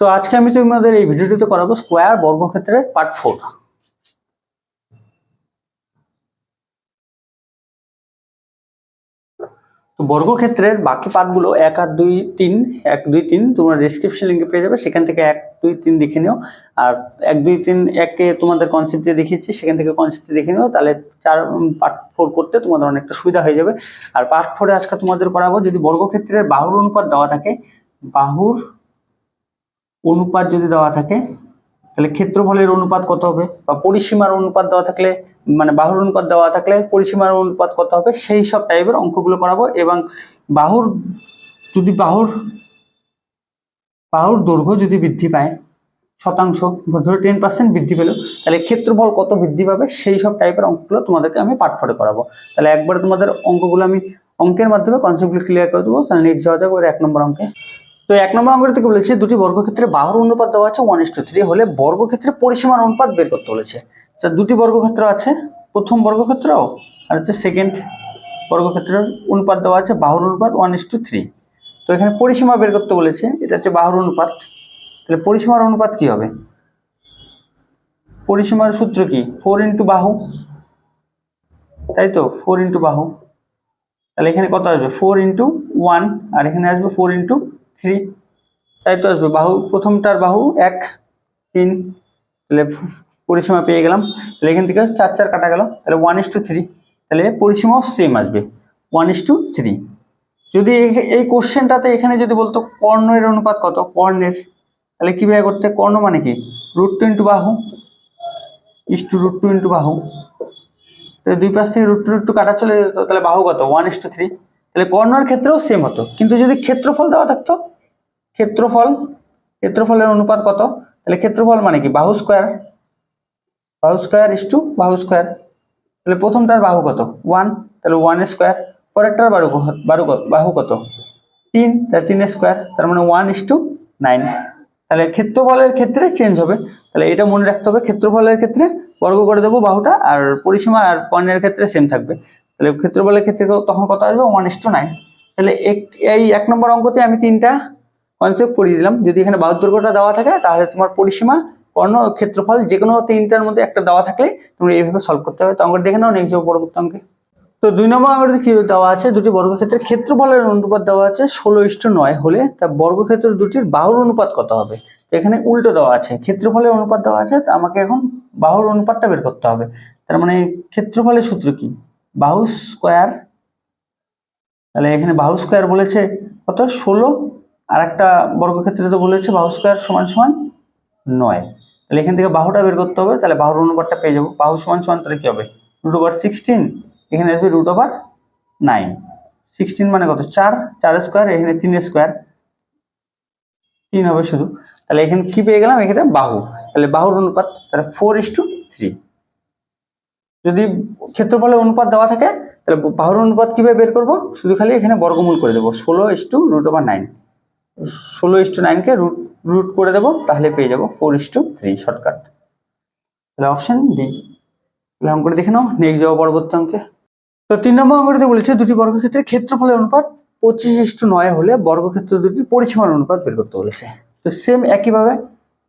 তো আজকে আমি তোমাদের এই ভিডিওটিতে করাবো স্কোয়ার বর্গক্ষেত্রের পার্ট ফোর তো বর্গক্ষেত্রের বাকি পার্টগুলো এক আর দুই তিন, এক দুই তিন তোমরা ডিসক্রিপশন লিঙ্কে পেয়ে যাবে, সেখান থেকে এক, দুই, তিন দেখে নিও। আর এক, দুই, তিন, একে তোমাদের কনসেপ্টে দেখিয়েছি, সেখান থেকে কনসেপ্টে দেখে নিও, তাহলে চার পার্ট ফোর করতে তোমাদের অনেকটা সুবিধা হয়ে যাবে। আর পার্ট ফোরে আজকে তোমাদের করাবো, যদি বর্গক্ষেত্রের বাহুর অনুপাত দেওয়া থাকে, বাহুর অনুপাত যদি দেওয়া থাকে, তাহলে ক্ষেত্রফলের অনুপাত কত হবে? বা পরিসীমার অনুপাত দেওয়া থাকলে মানে বাহুর অনুপাত দেওয়া থাকলে পরিসীমার অনুপাত কত হবে? সেই সব টাইপের অঙ্কগুলো করাবো এবং বাহুর, যদি বাহুর বাহুর দৈর্ঘ্য যদি বৃদ্ধি পায়, শতাংশ, ধরো টেন পার্সেন্ট বৃদ্ধি পেল, তাহলে ক্ষেত্রফল কত বৃদ্ধি পাবে? সেই সব টাইপের অঙ্কগুলো তোমাদেরকে আমি পাঠ করে করাবো। তাহলে একবারে তোমাদের অঙ্কগুলো আমি অঙ্কের মাধ্যমে কনসেপ্টগুলো ক্লিয়ার করে দেবো। তাহলে নেক্সট যাওয়া যাবে এক নম্বর অঙ্কে। তো এক নম্বর অঙ্ক থেকে বলেছে, দুটি বর্গক্ষেত্রে বাহুর অনুপাত দেওয়া আছে ওয়ান ইস টু থ্রি হলে বর্গক্ষেত্রে পরিসীমার অনুপাত বের করতে বলেছে। দুটি বর্গক্ষেত্র আছে, প্রথম বর্গক্ষেত্র আর হচ্ছে সেকেন্ড বর্গক্ষেত্রের অনুপাত দেওয়া আছে, বাহুর অনুপাত ওয়ান ইস টু থ্রি তো এখানে পরিসীমা বের করতে বলেছে, এটা হচ্ছে বাহুর অনুপাত। তাহলে পরিসীমার অনুপাত কি হবে? পরিসীমার সূত্র কি? ফোর ইন্টু বাহু। তাই তো? ফোর ইন্টু বাহু। তাহলে এখানে কত আসবে? ফোর ইন্টু ওয়ান আর এখানে আসবে ফোর ইন্টু থ্রি তাই তো আসবে। বাহু, প্রথমটার বাহু এক, তিন, তাহলে পরিসীমা পেয়ে গেলাম। তাহলে এখান থেকে চার চার কাটা গেল। তাহলে ওয়ান ইস টু থ্রি তাহলে পরিসীমাও সেম আসবে। ওয়ান ইস টু থ্রি যদি এই- কোশ্চেনটাতে এখানে যদি বলতো কর্ণের অনুপাত কত? কর্ণের। তাহলে কীভাবে করতে? কর্ণ মানে কি? রুট টু ইন্টু বাহু is two root two into বাহু। তাহলে দুই পাশ থেকে রুট টু রুট টু কাটা চলে যেত, তাহলে বাহু কত? ওয়ান ইস টু থ্রি তাহলে কর্ণর ক্ষেত্রেও সেম হতো। কিন্তু যদি ক্ষেত্রফল দেওয়া থাকতো ক্ষেত্রফল, ক্ষেত্রফলের অনুপাত কত? তাহলে ক্ষেত্রফল মানে কি? বাহু স্কোয়ার বাহু স্কোয়ার ইস টু বাহু স্কোয়ার তাহলে প্রথমটার বাহু কত? ওয়ান তাহলে ওয়ান স্কোয়ার পরেরটার বাহু ক- বাহু কত? তিন। তাহলে তিন স্কোয়ার তার মানে ওয়ান ইস টু নাইন তাহলে ক্ষেত্রফলের ক্ষেত্রে চেঞ্জ হবে। তাহলে এটা মনে রাখতে হবে, ক্ষেত্রফলের ক্ষেত্রে বর্গ করে দেবো বাহুটা, আর পরিসীমা আর কর্ণের ক্ষেত্রে সেম থাকবে। তাহলে ক্ষেত্রফলের ক্ষেত্রে তখন কত আসবে? ওয়ান ইস টু নাইন তাহলে এক- এই এক নম্বর অঙ্কতে আমি তিনটা কনসেপ্ট পড়িয়ে দিলাম। যদি এখানে বাহুর দৈর্ঘ্যটা দেওয়া থাকে, তাহলে তোমার পরিসীমা, কর্ণ, ক্ষেত্রফল যে কোনো তিনটার মধ্যে একটা দেওয়া থাকলে তুমি এইভাবে সলভ করতে হবে তো অঙ্কটা দেখে নাও নেক্সট পরবর্তী অঙ্কে। তো দুই নম্বর অঙ্কটি কি দেওয়া আছে? দুটি বর্গক্ষেত্রের ক্ষেত্রফলের অনুপাত দেওয়া আছে ষোলো ইষ্ট নয় হলে, তা বর্গক্ষেত্র দুটির বাহুর অনুপাত কত হবে? এখানে উল্টো দেওয়া আছে, ক্ষেত্রফলের অনুপাত দেওয়া আছে, তো আমাকে এখন বাহুর অনুপাতটা বের করতে হবে। তার মানে ক্ষেত্রফলের সূত্র কি? বাহু স্কোয়ার, তাহলে এখানে বাহু স্কোয়ার বলেছে কত? ষোলো আর একটা বর্গক্ষেত্রে তো বলেছে বাহু স্কোয়ার সমান সমান নয়। তাহলে এখান থেকে বাহুটা বের করতে হবে, তাহলে বাহুর অনুপাতটা পেয়ে যাব। বাহু সমান সমান তাহলে কি হবে? রুট ওভার সিক্সটিন এখানে আসবে রুট ওভার নাইন সিক্সটিন মানে কত? চার চার স্কোয়ার এখানে তিন স্কোয়ার তিন হবে শুধু। তাহলে এখানে কি পেয়ে গেলাম? এখানে বাহু। তাহলে বাহুর অনুপাত তাহলে ফোর ইস টু থ্রি যদি ক্ষেত্রফলের অনুপাত দেওয়া থাকে, তাহলে বাহুর অনুপাত কীভাবে বের করব? শুধু খালি এখানে বর্গমূল করে দেবো। ষোলো is to root over nine ষোলো ইস টু নাইনকে রুট রুট করে দেবো, তাহলে পেয়ে যাব four is to three shortcut তাহলে অপশন ডি তাহলে অঙ্কটা দেখে নাও নেক্সট যাব পরবর্তী অঙ্কে। তো তিন নম্বর অঙ্কটিতে বলেছে, দুটি বর্গক্ষেত্রের ক্ষেত্রফলের অনুপাত পঁচিশ ইস্টু নয় হলে বর্গক্ষেত্র দুটি পরিসীমার অনুপাত বের করতে বলেছে। তো সেম একইভাবে,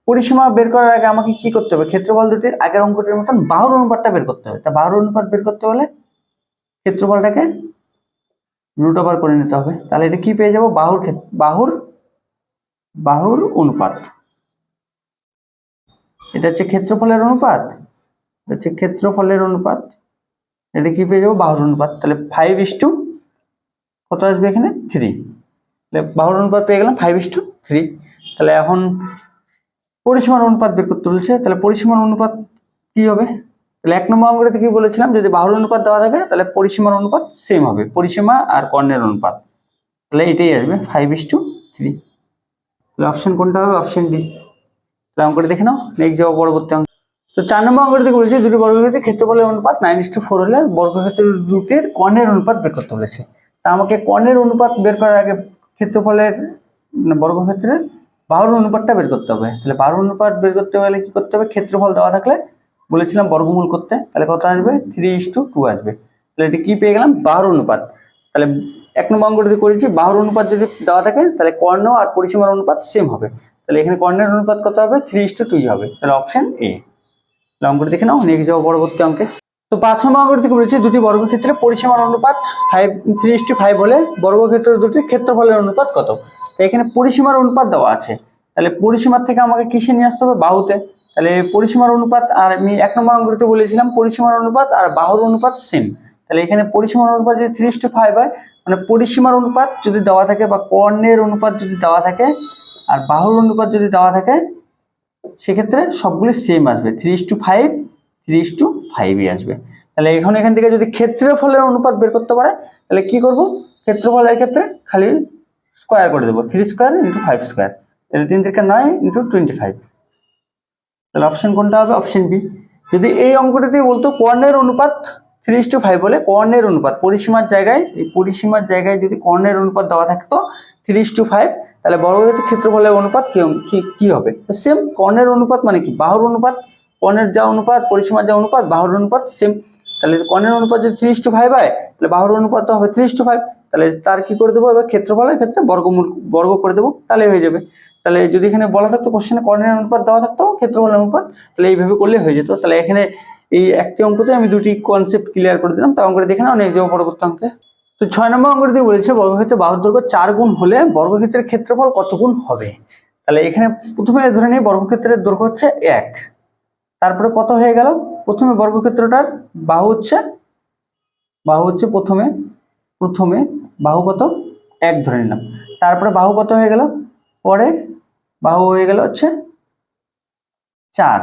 পরিসীমা বের করার আগে আমাকে কি করতে হবে? ক্ষেত্রফল দুটির আগের অঙ্কটির মতন বাহুর অনুপাতটা বের করতে হবে। তা বাহুর অনুপাত বের করতে হলে ক্ষেত্রফলটাকে রুট ওভার করে নিতে হবে। তাহলে এটা কি পেয়ে যাব? বাহুর বাহুর বাহুর অনুপাত। এটা হচ্ছে ক্ষেত্রফলের অনুপাত। এটা হচ্ছে ক্ষেত্রফলের অনুপাত। এটা কি পেয়ে যাব? বাহুর অনুপাত। তাহলে ফাইভ ইস টু কত আসবে এখানে? থ্রি তাহলে বাহুর অনুপাত পেয়ে গেলাম ফাইভ ইস টু থ্রি তাহলে এখন পরিসীমার অনুপাত বের করতে বলছে। তাহলে পরিসীমার অনুপাত কি হবে? তাহলে এক নম্বর অঙ্কটা কি বলেছিলাম? যদি বাহুর অনুপাত দেওয়া থাকে, তাহলে পরিসীমার অনুপাত সেম হবে। পরিসীমা আর কর্ণের অনুপাত। তাহলে এটাই আসবে five is to three option কোনটা হবে? অপশন ডি তাহলে অঙ্কটা দেখে নাও নেক্সট যাব পরবর্তী অঙ্ক। তো চার নম্বর অঙ্কটা থেকে বলেছে, দুটি বর্গক্ষেত্রে ক্ষেত্রফলের অনুপাত নাইন ইস টু ফোর হলে বর্গক্ষেত্র দুটির কর্ণের অনুপাত বের করতে বলেছে। তা আমাকে কর্ণের অনুপাত বের করার আগে ক্ষেত্রফলের মানে বর্গক্ষেত্রের বাহুর অনুপাতটা বের করতে হবে। তাহলে বাহুর অনুপাত বের করতে গেলে কি করতে হবে? ক্ষেত্রফল দেওয়া থাকলে বলেছিলাম বর্গমূল করতে, তাহলে কত আসবে? থ্রি ইস টু টু আসবে। তাহলে এটা কী পেয়ে গেলাম? বাহুর অনুপাত। তাহলে এক নম্বর অঙ্কটি করেছি, বাহুর অনুপাত যদি দেওয়া থাকে, তাহলে কর্ণ আর পরিসীমার অনুপাত সেম হবে। তাহলে এখানে কর্ণের অনুপাত কত হবে? থ্রি ইস টু টুই হবে। তাহলে অপশন এ তাহলে দেখে নাও নেক্সট যাব পরবর্তী অঙ্কে। তো পাঁচ নম্বর অঙ্কটি বলেছে দুটি বর্গক্ষেত্রে পরিসীমার অনুপাত ফাইভ থ্রি ইস ফাইভ হলে বর্গক্ষেত্র দুটি ক্ষেত্রফলের অনুপাত কত? তো এখানে পরিসীমার অনুপাত দেওয়া আছে। তাহলে পরিসীমার থেকে আমাকে কিসে নিয়ে আসতে হবে? বাহুতে। তাহলে পরিসীমার অনুপাত, আর আমি এক নম্বর অঙ্কটিতে বলেছিলাম, পরিসীমার অনুপাত আর বাহুর অনুপাত সেম তাহলে এখানে পরিসীমার অনুপাত যদি থ্রি টু ফাইভ হয় মানে পরিসীমার অনুপাত যদি দেওয়া থাকে বা কর্ণের অনুপাত যদি দেওয়া থাকে আর বাহুর অনুপাত যদি দেওয়া থাকে, সেক্ষেত্রে সবগুলি সেম আসবে। Three two five three two ফাইভই আসবে। তাহলে এখন এখান থেকে যদি ক্ষেত্রফলের অনুপাত বের করতে পারে, তাহলে কি করব? ক্ষেত্রফলের ক্ষেত্রে খালি স্কোয়ার করে দেবো। Three square into five square তাহলে তিন থেকে নয় ইন্টু টোয়েন্টি ফাইভ তাহলে অপশন কোনটা হবে? অপশন বি যদি এই অঙ্কটিতে বলতো, কর্ণের অনুপাত থ্রি টু ফাইভ বলে কর্ণের অনুপাত। পরিসীমার জায়গায়, এই পরিসীমার জায়গায় যদি কর্ণের অনুপাত দেওয়া থাকতো থ্রি টু ফাইভ তাহলে বর্গক্ষেত্রের ক্ষেত্রফলের অনুপাত কি হবে? সেম কর্ণের অনুপাত মানে কি? বাহুর অনুপাত, কর্ণের যা অনুপাত, পরিসীমার যা অনুপাত, বাহুর অনুপাত সেম তাহলে কর্ণের অনুপাত যদি ত্রিশ টু ফাইভ হয়, তাহলে বাহুর অনুপাত তো হবে ত্রিশ টু ফাইভ তাহলে তার কি করে দেবো? এবার ক্ষেত্রফলের ক্ষেত্রে বর্গমূল, বর্গ করে দেবো, তাহলে হয়ে যাবে। তাহলে যদি এখানে বলা থাকতো কোশ্চেনে কর্ণের অনুপাত দেওয়া থাকতো, ক্ষেত্রফলের অনুপাত, তাহলে এইভাবে করলে হয়ে যেত। তাহলে এখানে এই একটি অঙ্কতে আমি দুটি কনসেপ্ট ক্লিয়ার করে দিলাম। তার অঙ্কটা দেখে নাও নেক্সট যাব পরবর্তী অঙ্কে। তো ছয় নম্বর অঙ্কটি বলেছে, বর্গক্ষেত্রে বাহুর দৈর্ঘ্য চার গুণ হলে বর্গক্ষেত্রের ক্ষেত্রফল কত গুণ হবে? তাহলে এখানে প্রথমে ধরে নিই, বর্গক্ষেত্রের দৈর্ঘ্য হচ্ছে এক। তারপরে কত হয়ে গেল? প্রথমে বর্গক্ষেত্রটার বাহু হচ্ছে বাহু হচ্ছে প্রথমে প্রথমে বাহু কত? এক ধরে নিলাম। তারপরে বাহু কত হয়ে গেল? পরে বাহু হয়ে গেল হচ্ছে চার।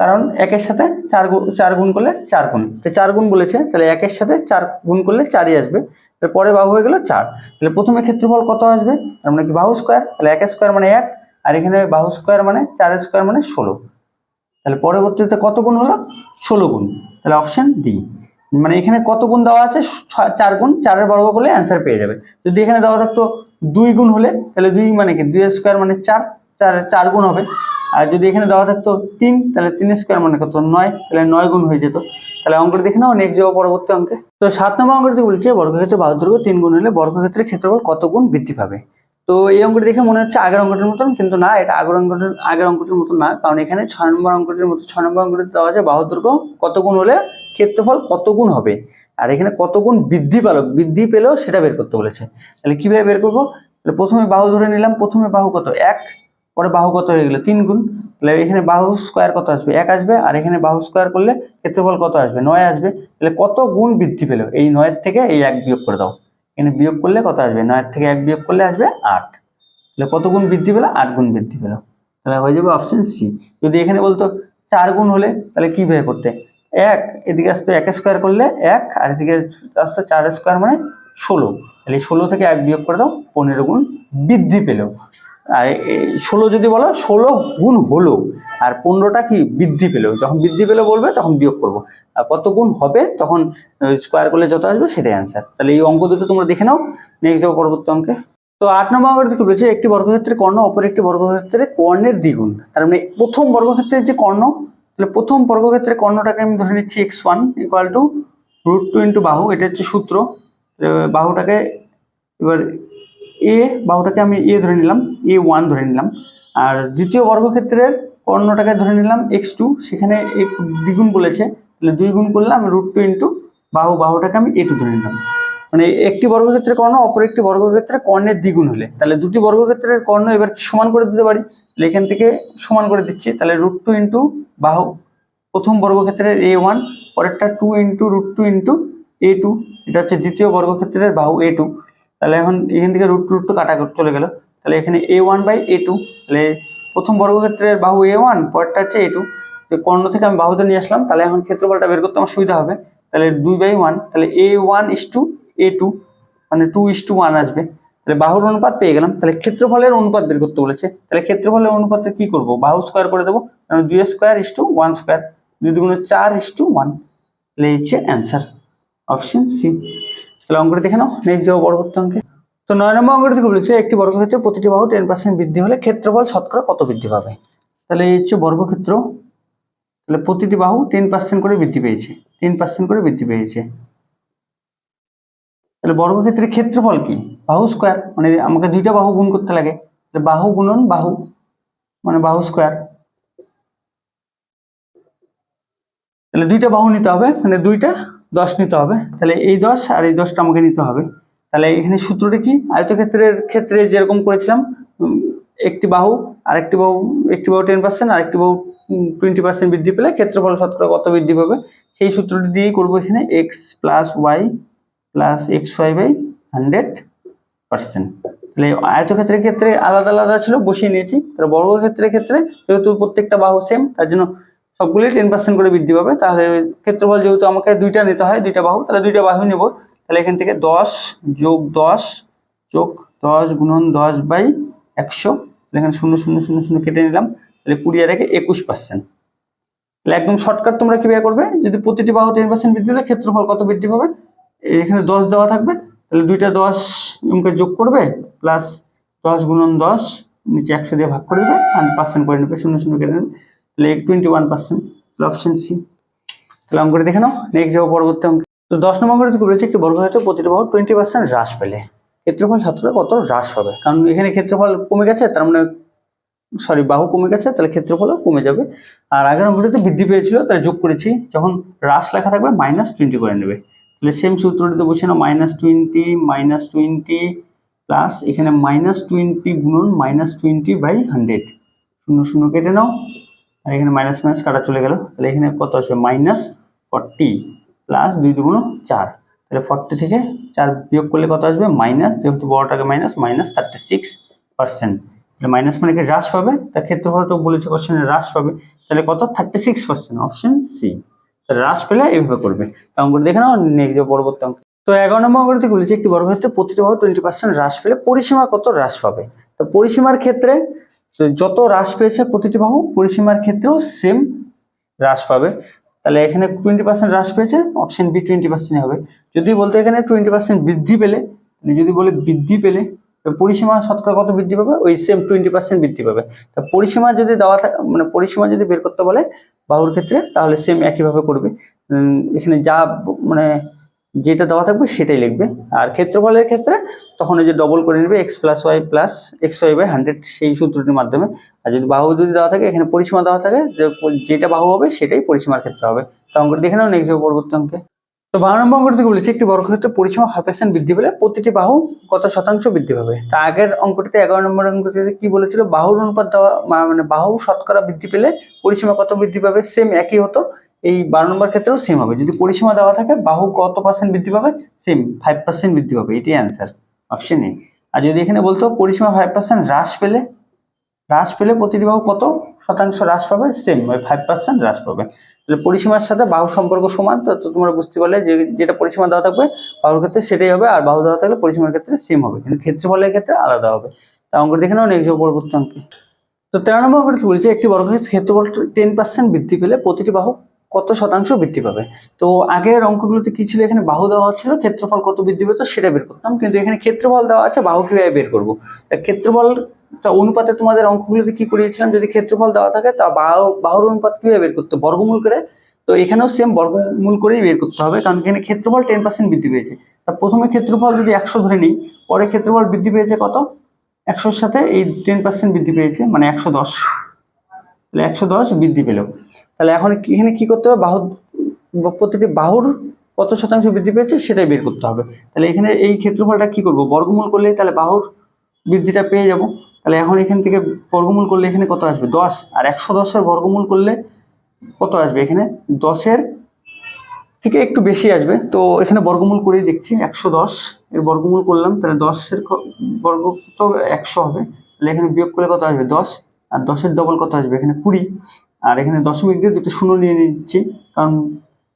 কারণ একের সাথে চার গুণ চার গুণ করলে চার গুণ। তো চার গুণ বলেছে, তাহলে একের সাথে চার গুণ করলে চারই আসবে। তাহলে পরে বাহু হয়ে গেল চার। তাহলে প্রথমে ক্ষেত্রফল কত আসবে? মানে কি বাহু স্কোয়ার তাহলে এক স্কোয়ার মানে এক, আর এখানে বাহু স্কোয়ার মানে চার স্কোয়ার মানে ষোলো। তাহলে পরবর্তীতে কত গুণ হলো? ষোলো গুণ। তাহলে অপশান ডি মানে এখানে কত গুণ দেওয়া আছে? চার গুণ। চারের বর্গ করলে অ্যান্সার পেয়ে যাবে। যদি এখানে দেওয়া থাকতো দুই গুণ হলে, তাহলে দুই মানে কি? দুই স্কোয়ার মানে চার। চার চার গুণ হবে। আর যদি এখানে দেওয়া থাকতো তিন, তাহলে তিন স্কোয়ার মানে কত নয়, তাহলে নয় গুণ হয়ে যেত। তাহলে অঙ্কটা দেখে নাও নেক্সট যাব পরবর্তী অঙ্কে। তো সাত নম্বর অঙ্কটি বলছে বর্গক্ষেত্রে বাহুদৈর্ঘ্য তিন গুণ হলে বর্গক্ষেত্রের ক্ষেত্রফল কত গুণ বৃদ্ধি পাবে? তো এই অঙ্কটি দেখে মনে হচ্ছে আগের অঙ্কটির মতন, কিন্তু না, এটা আগের অঙ্কটির আগের অঙ্কটির মতন না, কারণ এখানে ছয় নম্বর অঙ্কটির মতো ছয় নম্বর অঙ্কটি দেওয়া আছে বাহুর দৈর্ঘ্য কত গুণ হলে ক্ষেত্রফল কত গুণ হবে? আর এখানে কত গুণ বৃদ্ধি পেল, বৃদ্ধি পেলেও সেটা বের করতে বলেছে। তাহলে কীভাবে বের করব? তাহলে প্রথমে বাহু ধরে নিলাম, প্রথমে বাহু কত? এক পরে বাহু কত হয়ে গেলো? তিন গুণ। তাহলে এখানে বাহু স্কোয়ার কত আসবে? এক আসবে, আর এখানে বাহু স্কোয়ার করলে ক্ষেত্রফল কত আসবে? নয় আসবে। তাহলে কত গুণ বৃদ্ধি পেল? এই নয়ের থেকে এই এক বিয়োগ করে দাও। এখানে বিয়োগ করলে কত আসবে? নয়ের থেকে এক বিয়োগ করলে আসবে আট। তাহলে কত গুণ বৃদ্ধি পেল? আট গুণ বৃদ্ধি পেল। তাহলে হয়ে যাবে অপশন সি যদি এখানে বলতো চার গুণ হলে, তাহলে কীভাবে করতে? এক, এদিকে আসতো এক স্কোয়ার করলে এক, আর এদিকে আসতো চার স্কোয়ার মানে ষোলো। তাহলে ষোলো থেকে এক বিয়োগ করে দাও, পনেরো গুণ বৃদ্ধি পেল। আর ষোলো যদি বলো, ষোলো গুণ হলো, আর পনেরোটা কি বৃদ্ধি পেল? যখন বৃদ্ধি পেল বলবে, তখন বিয়োগ করব। আর কত গুণ হবে, তখন স্কোয়ার করলে যত আসবে, সেটাই অ্যান্সার তাহলে এই অঙ্ক দুটো তোমরা দেখে নাও নেক্সট যাব পরবর্তী অঙ্কে। তো আট নম্বর অঙ্কটি কি বলেছে একটি বর্গক্ষেত্রে কর্ণ, অপর একটি বর্গক্ষেত্রে কর্ণের দ্বিগুণ। তার মানে প্রথম বর্গক্ষেত্রের যে কর্ণ, তাহলে প্রথম বর্গক্ষেত্রে কর্ণটাকে আমি ধরে নিচ্ছি X one equal to root two into বাহু, এটা হচ্ছে সূত্র। বাহুটাকে এবার এ বাহুটাকে আমি এ ধরে নিলাম এ ওয়ান ধরে নিলাম। আর দ্বিতীয় বর্গক্ষেত্রের কর্ণটাকে ধরে নিলাম এক্স টু সেখানে এ দ্বিগুণ বলেছে। তাহলে দুই গুণ করলাম রুট টু ইন্টু বাহু, বাহুটাকে আমি এ টু ধরে নিলাম। মানে একটি বর্গক্ষেত্রে কর্ণ, অপর একটি বর্গক্ষেত্রে কর্ণের দ্বিগুণ হলে। তাহলে দুটি বর্গক্ষেত্রের কর্ণ এবার সমান করে দিতে পারি? তাহলে এখান থেকে সমান করে দিচ্ছি। তাহলে রুট টু ইন্টু বাহু, প্রথম বর্গক্ষেত্রের এ ওয়ান পরেরটা two into root two into A two এটা হচ্ছে দ্বিতীয় বর্গক্ষেত্রের বাহু এ টু তাহলে এখন এখান থেকে রুট টু টু কাটা চলে গেল। তাহলে এখানে A one by A two তাহলে প্রথম বর্গক্ষেত্রের বাহু এ ওয়ান পরেরটা হচ্ছে এ টু কর্ণ থেকে আমি বাহুতে নিয়ে আসলাম, তাহলে এখন ক্ষেত্রফলটা বের করতে আমার সুবিধা হবে। তাহলে দুই বাই ওয়ান তাহলে A one is to A two মানে টু ইস টু ওয়ান আসবে। তাহলে বাহুর অনুপাত পেয়ে গেলাম। তাহলে ক্ষেত্রফলের অনুপাত বের করতে বলেছে। তাহলে ক্ষেত্রফলের অনুপাতে কি করব? বাহু স্কোয়ার করে দেবো। কারণ দুই square is to one square দুই দুগুণ চার ইস টু ওয়ান তাহলে হচ্ছে অ্যান্সার অপশন সি তাহলে অঙ্কটি দেখে নাও নেক্সট যাব পরবর্তী অঙ্কে। তো নয় নম্বর অঙ্কটি থেকে বলেছে, একটি বর্গক্ষেত্রে প্রতিটি বাহু টেন পার্সেন্ট বৃদ্ধি হলে ক্ষেত্রফল শতকরা কত বৃদ্ধি পাবে? তাহলে এই হচ্ছে বর্গক্ষেত্র। তাহলে প্রতিটি বাহু টেন পার্সেন্ট করে বৃদ্ধি পেয়েছে টেন পার্সেন্ট করে বৃদ্ধি পেয়েছে। তাহলে বর্গক্ষেত্রের ক্ষেত্রফল কি? বাহু স্কোয়ার মানে আমাকে দুইটা বাহু গুণ করতে লাগে। তাহলে বাহু গুণন বাহু মানে বাহু স্কোয়ার তাহলে দুইটা বাহু নিতে হবে মানে দুইটা দশ নিতে হবে। তাহলে এই দশ আর এই দশটা আমাকে নিতে হবে। তাহলে এখানে সূত্রটা কি? আয়তক্ষেত্রের ক্ষেত্রে যেরকম করেছিলাম একটি বাহু আর একটি বাহু একটি বাহু টেন পার্সেন্ট আর একটি বাহু টোয়েন্টি পার্সেন্ট বৃদ্ধি পেলে ক্ষেত্রফল শতকরা কত বৃদ্ধি পাবে? সেই সূত্রটি দিয়েই করব এখানে X plus Y plus X Y by hundred percent তাহলে আয়তক্ষেত্রের ক্ষেত্রে আলাদা আলাদা ছিল, বসিয়ে নিয়েছি। তাহলে বর্গক্ষেত্রের ক্ষেত্রে যেহেতু প্রত্যেকটা বাহু সেম তার জন্য সবগুলোই টেন পার্সেন্ট করে বৃদ্ধি পাবে। তাহলে ক্ষেত্রফল যেহেতু আমাকে দুইটা নিতে হয়, দুইটা বাহু, তাহলে দুইটা বাহু নেব। তাহলে এখান থেকে দশ যোগ দশ যোগ দশ গুণন দশ বাই একশো এখানে শূন্য শূন্য শূন্য শূন্য কেটে নিলাম। তাহলে কুড়ি আর একে একুশ পার্সেন্ট তাহলে একদম শর্টকাট তোমরা কি বের করবে? যদি প্রতিটি বাহু টেন পার্সেন্ট বৃদ্ধি হলে ক্ষেত্রফল কত বৃদ্ধি পাবে? এখানে দশ দেওয়া থাকবে। তাহলে দুইটা দশ এমকে যোগ করবে প্লাস দশ গুণন দশ, নিচে একশো দিয়ে ভাগ করে দেবে আর পার্সেন্ট করে নেবে, শূন্য শূন্য কেটে নেবে। তাহলে twenty one percent option C তাহলে অঙ্কটা দেখে নাও নেক্সট যাব পরবর্তী অঙ্ক। তো দশ নম্বর অঙ্কটা বলেছে একটি বর্গক্ষেত্র প্রতিটি বাহু টোয়েন্টি পার্সেন্ট হ্রাস পেলে। ক্ষেত্রফল ছাত্ররা কত হ্রাস পাবে? কারণ এখানে ক্ষেত্রফল কমে গেছে, তার মানে সরি বাহু কমে গেছে, তাহলে ক্ষেত্রফলও কমে যাবে। আর আগের অঙ্কটিতে বৃদ্ধি পেয়েছিল, তাই যোগ করেছি। যখন হ্রাস লেখা থাকবে মাইনাস টোয়েন্টি করে নেবে। তাহলে সেম সূত্রটিতে বসে না minus twenty minus twenty plus এখানে মাইনাস টোয়েন্টি গুণন মাইনাস টোয়েন্টি বাই হান্ড্রেড শূন্য শূন্য কেটে নাও। আর এখানে মাইনাস মাইনাস কাটা চলে গেল। তাহলে এখানে কত আসবে মাইনাস ফর্টি প্লাস দুই দুগুণ চার। তাহলে ফর্টি থেকে চার বিয়োগ করলে কত আসবে? মাইনাস যেহেতু বড়টাকে minus minus thirty six percent তাহলে মাইনাস মানে কি? হ্রাস পাবে। তার ক্ষেত্রফল তো বলেছে কোশ্চেনে হ্রাস পাবে। তাহলে কত? Thirty six percent option C হ্রাস পেলে এইভাবে করবে। তো অঙ্কটা দেখে নাও, নেক্সট পরবর্তী অঙ্ক। তো এগারো নম্বর অঙ্কটি বলেছে? একটি বর্গক্ষেত্রে প্রতিটি বাহু টোয়েন্টি পার্সেন্ট হ্রাস পেলে পরিসীমা কত হ্রাস পাবে? তো পরিসীমার ক্ষেত্রে তো যত হ্রাস পেয়েছে প্রতিটি বাহু পরিসীমার ক্ষেত্রেও সেম হ্রাস পাবে। তাহলে এখানে টোয়েন্টি পার্সেন্ট হ্রাস পেয়েছে অপশন বি টোয়েন্টি পার্সেন্ট হবে। যদি বলতে এখানে টোয়েন্টি পার্সেন্ট বৃদ্ধি পেলে যদি বলে বৃদ্ধি পেলে পরিসীমা শতকরা কত বৃদ্ধি পাবে? ওই সেম টোয়েন্টি পার্সেন্ট বৃদ্ধি পাবে। তা পরিসীমা যদি দেওয়া থাকে মানে পরিসীমা যদি বের করতে বলে বাহুর ক্ষেত্রে, তাহলে সেম একইভাবে করবে। এখানে যা মানে যেটা দেওয়া থাকবে সেটাই লিখবে। আর ক্ষেত্রফলের ক্ষেত্রে তখন ওই যে ডবল করে নেবে X plus Y plus X Y by hundred সেই সূত্রটির মাধ্যমে। আর যদি বাহু যদি দেওয়া থাকে, এখানে পরিসীমা দেওয়া থাকে যেটা বাহু হবে সেটাই পরিসীমার ক্ষেত্রে হবে। তো অঙ্কটি দেখে নাও নেক্সট পরবর্তী অঙ্কে। তো বারো নম্বর অঙ্কটি বলেছি, একটি বর্গক্ষেত্রে পরিসীমা ফাইভ পার্সেন্ট বৃদ্ধি পেলে প্রতিটি বাহু কত শতাংশ বৃদ্ধি পাবে? তা আগের অঙ্কটিতে এগারো নম্বর অঙ্কটিতে কি বলেছিল? বাহুর অনুপাত দেওয়া মানে বাহু শতকরা বৃদ্ধি পেলে পরিসীমা কত বৃদ্ধি পাবে? সেম একই হতো। এই বারো নম্বর ক্ষেত্রেও সেম হবে। যদি পরিসীমা দেওয়া থাকে, বাহু কত পার্সেন্ট বৃদ্ধি পাবে? সেম ফাইভ পার্সেন্ট বৃদ্ধি পাবে। এটাই অ্যান্সার অপশন এ আর যদি এখানে বলতো পরিসীমা ফাইভ পার্সেন্ট হ্রাস পেলে হ্রাস পেলে প্রতিটি বাহু কত শতাংশ হ্রাস পাবে? সেম ফাইভ পার্সেন্ট হ্রাস পাবে। তাহলে পরিসীমার সাথে বাহু সম্পর্ক সমান, তো তোমরা বুঝতে পারলে যে, যেটা পরিসীমা দেওয়া থাকবে, বাহুর ক্ষেত্রে সেটাই হবে, আর বাহু দেওয়া থাকলে পরিসীমার ক্ষেত্রে সেম হবে। কিন্তু ক্ষেত্রফলের ক্ষেত্রে আলাদা হবে। তা অঙ্ক দেখে নাও নেক্সট পরবর্তী অঙ্কে তো তেরো নম্বর অঙ্কটি বলছে? একটি বর্গক্ষেত্র, ক্ষেত্রফল টেন পার্সেন্ট বৃদ্ধি পেলে প্রতিটি বাহু কত শতাংশ বৃদ্ধি পাবে? তো আগের অঙ্কগুলোতে কি ছিল? এখানে বাহু দেওয়া ছিল ক্ষেত্রফল কত বৃদ্ধি পেতো সেটা বের করতাম। কিন্তু এখানে ক্ষেত্রফল দেওয়া আছে, বাহু কীভাবে বের করব। ক্ষেত্রফল তা অনুপাতে তোমাদের অঙ্কগুলোতে কি করিয়েছিলাম? যদি ক্ষেত্রফল দেওয়া থাকে, তা বাহু, বাহুর অনুপাত কীভাবে বের করতে? বর্গমূল করে। তো এখানেও সেম বর্গমূল করেই বের করতে হবে, কারণ এখানে ক্ষেত্রফল টেন পার্সেন্ট বৃদ্ধি পেয়েছে। তা প্রথমে ক্ষেত্রফল যদি একশো ধরে নিই, পরে ক্ষেত্রফল বৃদ্ধি পেয়েছে কত? একশোর সাথে এই টেন পার্সেন্ট বৃদ্ধি পেয়েছে মানে একশো দশ। তাহলে একশো দশ বৃদ্ধি পেল। তাহলে এখন এখানে কি করতে হবে? বাহু প্রতিটি বাহুর কত শতাংশ বৃদ্ধি পেয়েছে সেটাই বের করতে হবে। তাহলে এখানে এই ক্ষেত্রফলটা কি করব? বর্গমূল করলেই তাহলে বাহুর বৃদ্ধিটা পেয়ে যাব। তাহলে এখন এখান থেকে বর্গমূল করলে এখানে কত আসবে? দশ। আর একশো দশের বর্গমূল করলে কত আসবে? এখানে দশের থেকে একটু বেশি আসবে। তো এখানে বর্গমূল করেই দেখছি, একশো দশ এর বর্গমূল করলাম। তাহলে দশের বর্গ তো একশো হবে। তাহলে এখানে বিয়োগ করলে কত আসবে? দশ। আর দশের ডবল কত আসবে? এখানে কুড়ি। আর এখানে দশমিক দিয়ে দুটো শূন্য নিয়ে নিচ্ছি, কারণ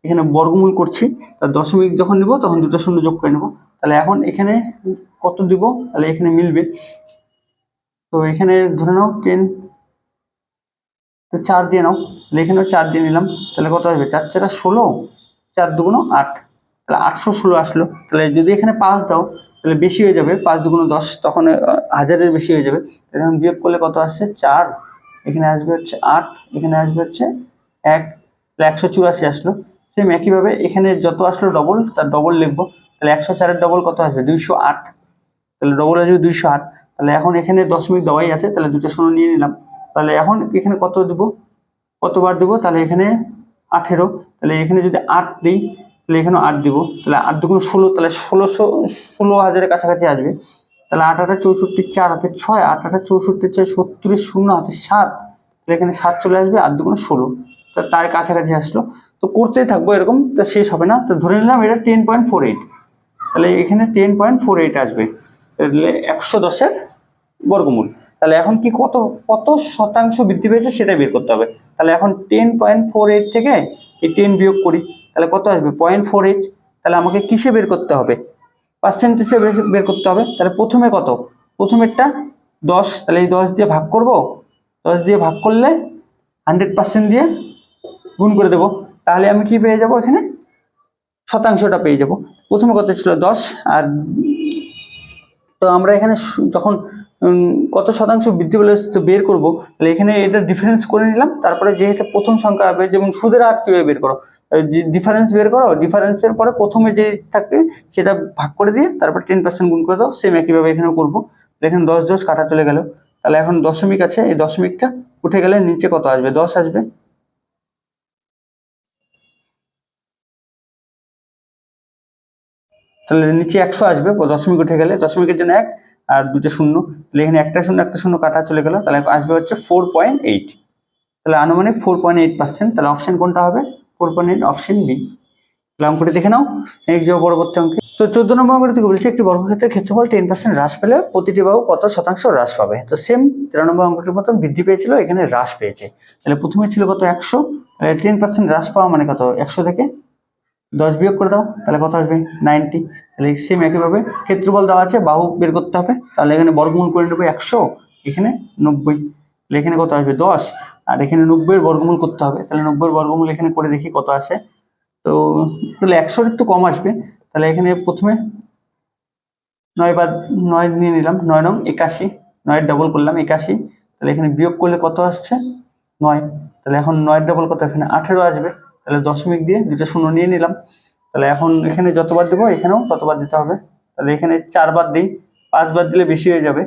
এখানে বর্গমূল করছি। তার দশমিক যখন নেব, তখন দুটো শূন্য যোগ করে নেব। তাহলে এখন এখানে কত দিব? তাহলে এখানে মিলবে। তো এখানে ধরে নাও টেন তো চার দিয়ে নাও। তাহলে এখানেও চার দিয়ে নিলাম। তাহলে কত আসবে? চার চারা ষোলো, চার দুগুণ আট। তাহলে আটশো ষোলো আসলো। তাহলে যদি এখানে পাঁচ দাও, তাহলে বেশি হয়ে যাবে। পাঁচ দুগুণ দশ, তখন হাজারের বেশি হয়ে যাবে। এখন বিয়োগ করলে কত আসছে? চার। এখানে আসবে হচ্ছে আট, এখানে আসবে হচ্ছে এক, তাহলে একশো চুরাশি আসলো। সেম একইভাবে এখানে যত আসলো ডবল তার ডবল লিখব। তাহলে একশো চারের ডবল কত আসবে? দুইশো আট। তাহলে ডবল আসবে দুইশো আট। তাহলে এখন এখানে দশমিক দেওয়াই আছে, তাহলে দুটো শূন্য নিয়ে নিলাম। তাহলে এখন এখানে কত দেবো? কতবার দেবো? তাহলে এখানে আঠেরো। তাহলে এখানে যদি আট দিই, তাহলে এখানে আট দিব। তাহলে আট দুগুণ ষোলো, তাহলে ষোলোশো, ষোলো হাজারের কাছাকাছি আসবে। তাহলে আট আটা চৌষট্টি চার হাতে ছয় আট আটা চৌষট্টি চার সত্তরের শূন্য হাতে সাত, তাহলে এখানে সাত চলে আসবে আর দুগুণ ষোলো। তা তার কাছাকাছি আসলো। তো করতেই থাকব এরকম, তো শেষ হবে না। তো ধরে নিলাম এটা টেন পয়েন্ট ফোর এইট তাহলে এখানে টেন পয়েন্ট ফোর এইট আসবে। তাহলে একশো দশের বর্গমূল। তাহলে এখন কি কত কত শতাংশ বৃদ্ধি পেয়েছে সেটা বের করতে হবে। তাহলে এখন টেন পয়েন্ট ফোর এইট থেকে এই টেন বিয়োগ করি। তাহলে কত আসবে? পয়েন্ট ফোর এইট তাহলে আমাকে কিসে বের করতে হবে? পার্সেন্টেজে বের করতে হবে। তাহলে প্রথমে কত? প্রথমেরটা দশ। তাহলে এই দশ দিয়ে ভাগ করব। দশ দিয়ে ভাগ করলে হান্ড্রেড পার্সেন্ট দিয়ে গুণ করে দেবো। তাহলে আমি কি পেয়ে যাব এখানে? শতাংশটা পেয়ে যাব। প্রথমে কত ছিল? দশ। আর তো আমরা এখানে যখন কত শতাংশ বৃদ্ধি পেলে বের করব। তাহলে এখানে এটা ডিফারেন্স করে নিলাম। তারপরে যেহেতু প্রথম সংখ্যা হবে, যেমন সুদের হার কীভাবে বের করো? ডিফারেন্স বের করো ডিফারেন্সের পরে প্রথমে যে থাকে সেটা ভাগ করে দিয়ে তারপর টেন পার্সেন্ট গুণ করে দাও সেম একইভাবে এখানেও করব। এখানে দশ দশ কাটা চলে গেল। তাহলে এখন দশমিক আছে, এই দশমিকটা উঠে গেলে নিচে কত আসবে? দশ আসবে। তাহলে নিচে একশো আসবে দশমিক উঠে গেলে দশমিকের জন্য এক আর দুটো শূন্য। তাহলে এখানে একটা শূন্য একটা শূন্য কাটা চলে গেল। তাহলে আসবে হচ্ছে ফোর পয়েন্ট এইট তাহলে আনুমানিক ফোর পয়েন্ট এইট পার্সেন্ট তাহলে অপশন কোনটা হবে? ফোর অপশন বি তাহলে অঙ্কটি দেখে নাও নেক্সট যাব পরবর্তী অঙ্কে। তো চোদ্দ নম্বর অঙ্কটি বলছে? একটি বর্গক্ষেত্রের ক্ষেত্রফল টেন পার্সেন্ট হ্রাস পেলে প্রতিটি বাহু কত শতাংশ হ্রাস পাবে? তো সেম তেরো নম্বর অঙ্কটির মতন বৃদ্ধি পেয়েছিল, এখানে হ্রাস পেয়েছে। তাহলে প্রথমে ছিল কত একশো? টেন পার্সেন্ট হ্রাস পাওয়া মানে কত? একশো থেকে দশ বিয়োগ করে দাও, তাহলে কত আসবে? নাইনটি। তাহলে সেম একইভাবে ক্ষেত্রফল দেওয়া আছে, বাহু বের করতে হবে। তাহলে এখানে বর্গমূল করে নেব একশো, এখানে নব্বই। তাহলে এখানে কত আসবে? দশ। আর এখানে নব্বইয়ের বর্গমূল করতে হবে। তাহলে নব্বইয়ের বর্গমূল এখানে করে দেখি কত আসে। তো তাহলে একশোর একটু কম আসবে। তাহলে এখানে প্রথমে নয় বাদ, নয় নিয়ে নিলাম। নয় নং একাশি, নয়ের ডবল করলাম একাশি। তাহলে এখানে বিয়োগ করলে কত আসছে? নয়। তাহলে এখন নয়ের ডবল কত? এখানে আঠেরো আসবে। তাহলে দশমিক দিয়ে দুটো শূন্য নিয়ে নিলাম। তাহলে এখন এখানে যতবার দেবো, এখানেও ততবার দিতে হবে। তাহলে এখানে চারবার দিই। পাঁচবার দিলে বেশি হয়ে যাবে।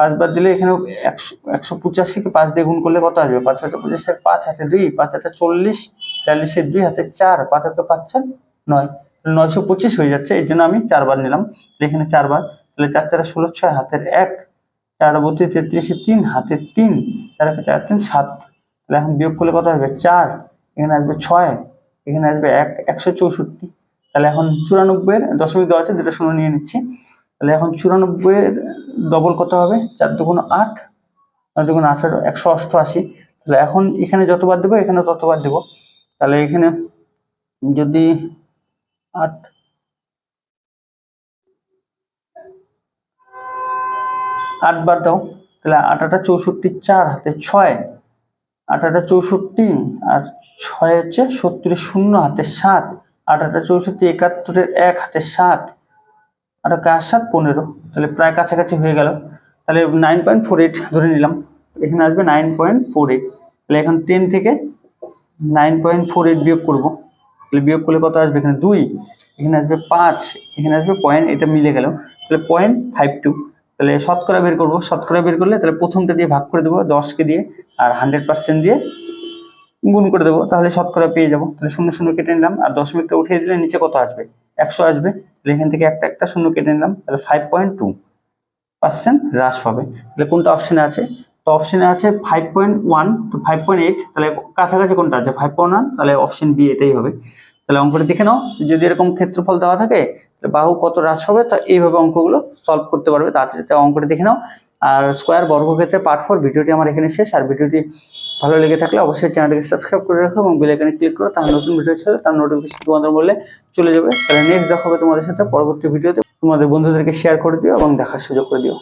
পাঁচবার দিলে এখানেও একশো একশো পঁচাশিকে পাঁচ দিয়ে গুণ করলে কত আসবে? পাঁচ হাজার পঁচাশি পাঁচ হাতে দুই, পাঁচ হাতে চল্লিশ বিয়াল্লিশের দুই, হাতে চার, পাঁচ হাতে পাঁচ চার নয় নয়শো পঁচিশ হয়ে যাচ্ছে এই জন্য আমি চারবার নিলাম। এখানে চারবার, তাহলে চার চারে ষোলো, ছয়, হাতের এক, চার বত্রিশ, তেত্রিশে তিন, হাতে তিন, চার চার, তিন, সাত। তাহলে এখন বিয়োগ করলে কত আসবে? চার। এখানে আসবে ছয়, এখানে আসবে এক, একশো চৌষট্টি। তাহলে এখন চুরানব্বই দশমিক দেওয়া আছে দুটো শূন্য নিয়ে নিচ্ছি। তাহলে এখন চুরানব্বইয়ের ডবল কত হবে? চার দুগুণ আট, চার দুগুণ আঠারো একশো অষ্টআশি। তাহলে এখন এখানে যতবার দেবো, এখানে ততবার দেবো। তাহলে এখানে যদি আট আটবার দাও, তাহলে আটাটা চৌষট্টি চার হাতে ছয়। আটাটা চৌষট্টি আর ছয় হচ্ছে সত্তরের শূন্য হাতে সাত। আটাটা চৌষট্টি একাত্তরের এক হাতে সাত। আর কার সাত? পনেরো। তাহলে প্রায় কাছাকাছি হয়ে গেল। তাহলে নাইন পয়েন্ট ফোর এইট ধরে নিলাম। এখানে আসবে নাইন পয়েন্ট ফোর এইট তাহলে এখন টেন থেকে নাইন পয়েন্ট ফোর এইট বিয়োগ করব। তাহলে বিয়োগ করলে কত আসবে? এখানে দুই। এখানে আসবে পাঁচ। এখানে আসবে পয়েন্ট এটা মিলে গেল। তাহলে পয়েন্ট ফাইভ টু তাহলে শতকরা বের করব। শতকরা বের করলে তাহলে প্রথমটা দিয়ে ভাগ করে দেবো, দশকে দিয়ে, আর হান্ড্রেড পার্সেন্ট দিয়ে গুণ করে দেবো। তাহলে শতকরা পেয়ে যাব। তাহলে শূন্য শূন্য কেটে নিলাম। আর দশমিকটা উঠিয়ে দিলে নিচে কত আসবে? একশো আসবে। তাহলে এখান থেকে একটা একটা শূন্য কেটে নিলাম, তাহলে ফাইভ পয়েন্ট টু পার্সেন্ট হ্রাস পাবে। তাহলে কোনটা অপশনে আছে? তো অপশনে আছে ফাইভ পয়েন্ট ওয়ান তো ফাইভ পয়েন্ট এইট তাহলে কাছাকাছি কোনটা আছে? ফাইভ পয়েন্ট ওয়ান তাহলে অপশন বি এটাই হবে। তাহলে অঙ্কটা দেখে নাও, যদি এরকম ক্ষেত্রফল দেওয়া থাকে বাহু কত হ্রাস হবে তা এইভাবে অঙ্কগুলো সলভ করতে পারবে। তাড়াতাড়ি অঙ্কটা দেখে নাও। আর স্কোয়ার বর্গক্ষেত্রে পার্ট ফোর ভিডিওটি আমার এখানে শেষ। আর ভিডিওটি ভালো লেগে থাকলে অবশ্যই চ্যানেলটিকে সাবস্ক্রাইব করে রাখো এবং বেল আইকনে ক্লিক করো। তার নতুন ভিডিও ছিল তার নোটিফিকেশন তোমাদের বললে চলে যাবে। তাহলে নেক্সট দেখা হবে তোমাদের সাথে পরবর্তী ভিডিওতে। তোমাদের বন্ধুদেরকে শেয়ার করে দিও এবং দেখার সুযোগ করে দিও।